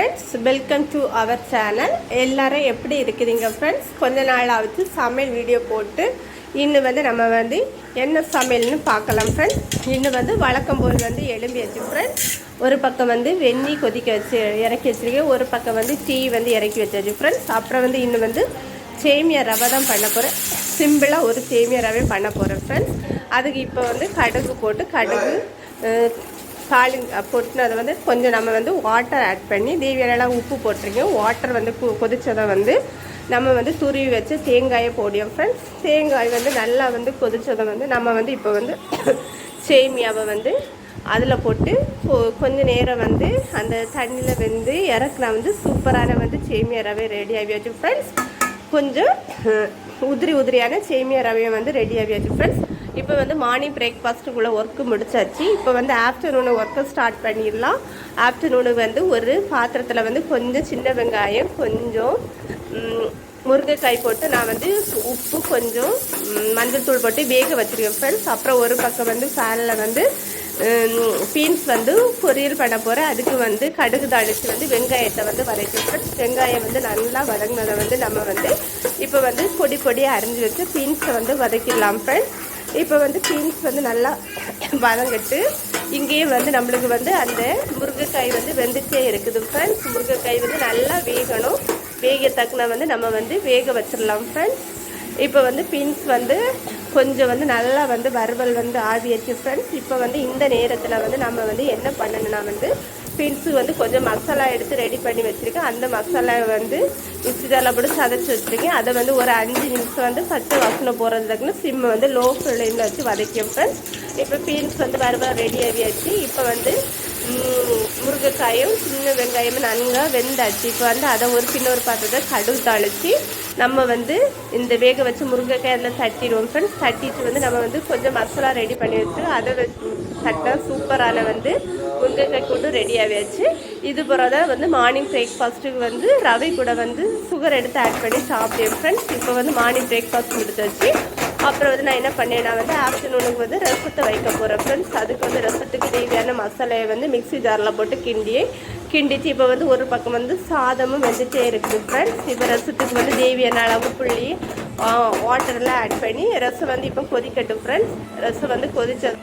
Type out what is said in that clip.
Friends welcome to our channel எல்லாரும் எப்படி இருக்கிறீங்க ஃப்ரெண்ட்ஸ் கொஞ்ச நாளாவது சமையல் வீடியோ போட்டு இன்னும் வந்து நம்ம வந்து என்ன சமையல்னு பார்க்கலாம் ஃப்ரெண்ட்ஸ் இன்னும் வந்து வழக்கம் போல் வந்து எலும்பியாச்சு ஃப்ரெண்ட்ஸ் ஒரு பக்கம் வந்து வெந்நீர் கொதிக்க வச்சு இறக்கி வச்சுருக்கேன். ஒரு பக்கம் வந்து டீ வந்து இறக்கி வச்சாச்சு ஃப்ரெண்ட்ஸ் அப்புறம் வந்து இன்னும் வந்து சேமியா ரவை தான் பண்ண போகிறேன் சிம்பிளாக ஒரு சேமியா ரவை பண்ண போகிறேன் ஃப்ரெண்ட்ஸ் அதுக்கு இப்போ வந்து கடுகு போட்டு கடுகு தாளி பொட்டினதை வந்து கொஞ்சம் நம்ம வந்து வாட்டர் ஆட் பண்ணி தேவையான உப்பு போட்டிருக்கோம் வாட்டர் வந்து கு- கொதிச்சதை வந்து நம்ம வந்து துருவி வச்சு தேங்காயை போடியோம் ஃப்ரெண்ட்ஸ் தேங்காய் வந்து நல்லா வந்து கொதிச்சதை வந்து நம்ம வந்து இப்போ வந்து சேமியாவை வந்து அதில் போட்டு கொ- கொஞ்ச நேரம் வந்து அந்த தண்ணியில் வந்து இறக்குனா வந்து சூப்பரான வந்து சேமியா ரவை ரெடி ஆகியாச்சு ஃப்ரெண்ட்ஸ் கொஞ்சம் உதிரி உதிரியான சேமியா ரவையை வந்து ரெடி ஆகியாச்சு ஃப்ரெண்ட்ஸ் இப்போ வந்து மார்னிங் பிரேக்ஃபாஸ்ட்டுக்குள்ளே ஒர்க்கு முடிச்சாச்சு. இப்போ வந்து ஆஃப்டர்நூனு ஒர்க்கை ஸ்டார்ட் பண்ணிடலாம். ஆஃப்டர்நூனு வந்து ஒரு பாத்திரத்தில் வந்து கொஞ்சம் சின்ன வெங்காயம் கொஞ்சம் முருங்கைக்காய் போட்டு நான் வந்து உப்பு கொஞ்சம் மஞ்சள் தூள் போட்டு வேக வச்சுருக்கேன் ஃப்ரெண்ட்ஸ் அப்புறம் ஒரு பக்கம் வந்து ஃபேனில் வந்து பீன்ஸ் வந்து பொரியல் பண்ண போகிறேன் அதுக்கு வந்து கடுகு தாளித்து வந்து வெங்காயத்தை வந்து வதக்கி ஃப்ரெண்ட்ஸ் வெங்காயம் வந்து நல்லா வதங்கினதை வந்து நம்ம வந்து இப்போ வந்து பொடி பொடியாக அரிஞ்சு வச்சு பீன்ஸை வந்து வதக்கிடலாம் ஃப்ரெண்ட்ஸ் இப்போ வந்து பீன்ஸ் வந்து நல்லா வதங்கிட்டு இங்கேயே வந்து நம்மளுக்கு வந்து அந்த முருங்கைக்காய் வந்து வெந்துட்டே இருக்குது ஃப்ரெண்ட்ஸ் முருங்கைக்காய் வந்து நல்லா வேகணும். வேக தக்குன வந்து நம்ம வந்து வேக வச்சிடலாம் ஃப்ரெண்ட்ஸ் இப்போ வந்து பீன்ஸ் வந்து கொஞ்சம் வந்து நல்லா வந்து வறுவல் வந்து ஆவியாச்சு ஃப்ரெண்ட்ஸ் இப்போ வந்து இந்த நேரத்தில் வந்து நம்ம வந்து என்ன பண்ணணும்னா வந்து பீன்ஸு வந்து கொஞ்சம் மசாலா எடுத்து ரெடி பண்ணி வச்சுருக்கேன். அந்த மசாலாவை வந்து மிக்ஸி ஜாரில் போட்டு சதைச்சி வச்சுருக்கேன். அதை வந்து ஒரு அஞ்சு நிமிஷம் வந்து பச்சை வாசனை போகிறதுக்குன்னு சிம்மை வந்து லோ ஃப்ளேமில் வச்சு வதக்கி வைப்பேன் இப்போ பீன்ஸ் வந்து வறுவல் ரெடி ஆகியாச்சு. இப்போ வந்து முருங்கைக்காயும் சின்ன வெங்காயமும் நன்கா வெந்தாச்சு. இப்போ வந்து அதை ஒரு பின்ன ஒரு பாத்திரத்தை கடுகு தாளித்து நம்ம வந்து இந்த வேக வச்சு முருங்கைக்காய் அதில் தட்டிடுவோம் ஃப்ரெண்ட்ஸ் தட்டிட்டு வந்து நம்ம வந்து கொஞ்சம் மசாலா ரெடி பண்ணி வச்சு அதை வச்சு தட்டினா சூப்பரான வந்து முருங்கைக்காய் கூட்டும் ரெடி ஆகியாச்சு இது போகிறத வந்து மார்னிங் பிரேக்ஃபாஸ்ட்டுக்கு வந்து ரவை கூட வந்து சுகர் எடுத்து ஆட் பண்ணி சாப்பிடுவேன் ஃப்ரெண்ட்ஸ் இப்போ வந்து மார்னிங் பிரேக்ஃபாஸ்ட் முடிச்சாச்சு அப்புறம் வந்து நான் என்ன பண்ணேன்னா வந்து ஆஃப்டர்நூனுக்கு வந்து ரசத்தை வைக்க போகிறேன் ஃப்ரெண்ட்ஸ் அதுக்கு வந்து ரசத்துக்கு தேவையான மசாலையை வந்து மிக்ஸி ஜாரில் போட்டு கிண்டி கிண்டிச்சு இப்போ வந்து ஒரு பக்கம் வந்து சாதமும் வெந்துட்டே இருக்குது ஃப்ரெண்ட்ஸ் இப்போ ரசத்துக்கு வந்து தேவையான அளவு புள்ளி வாட்டர்லாம் ஆட் பண்ணி ரசம் வந்து இப்போ கொதிக்கட்டும் ஃப்ரெண்ட்ஸ் ரசம் வந்து கொதிச்சது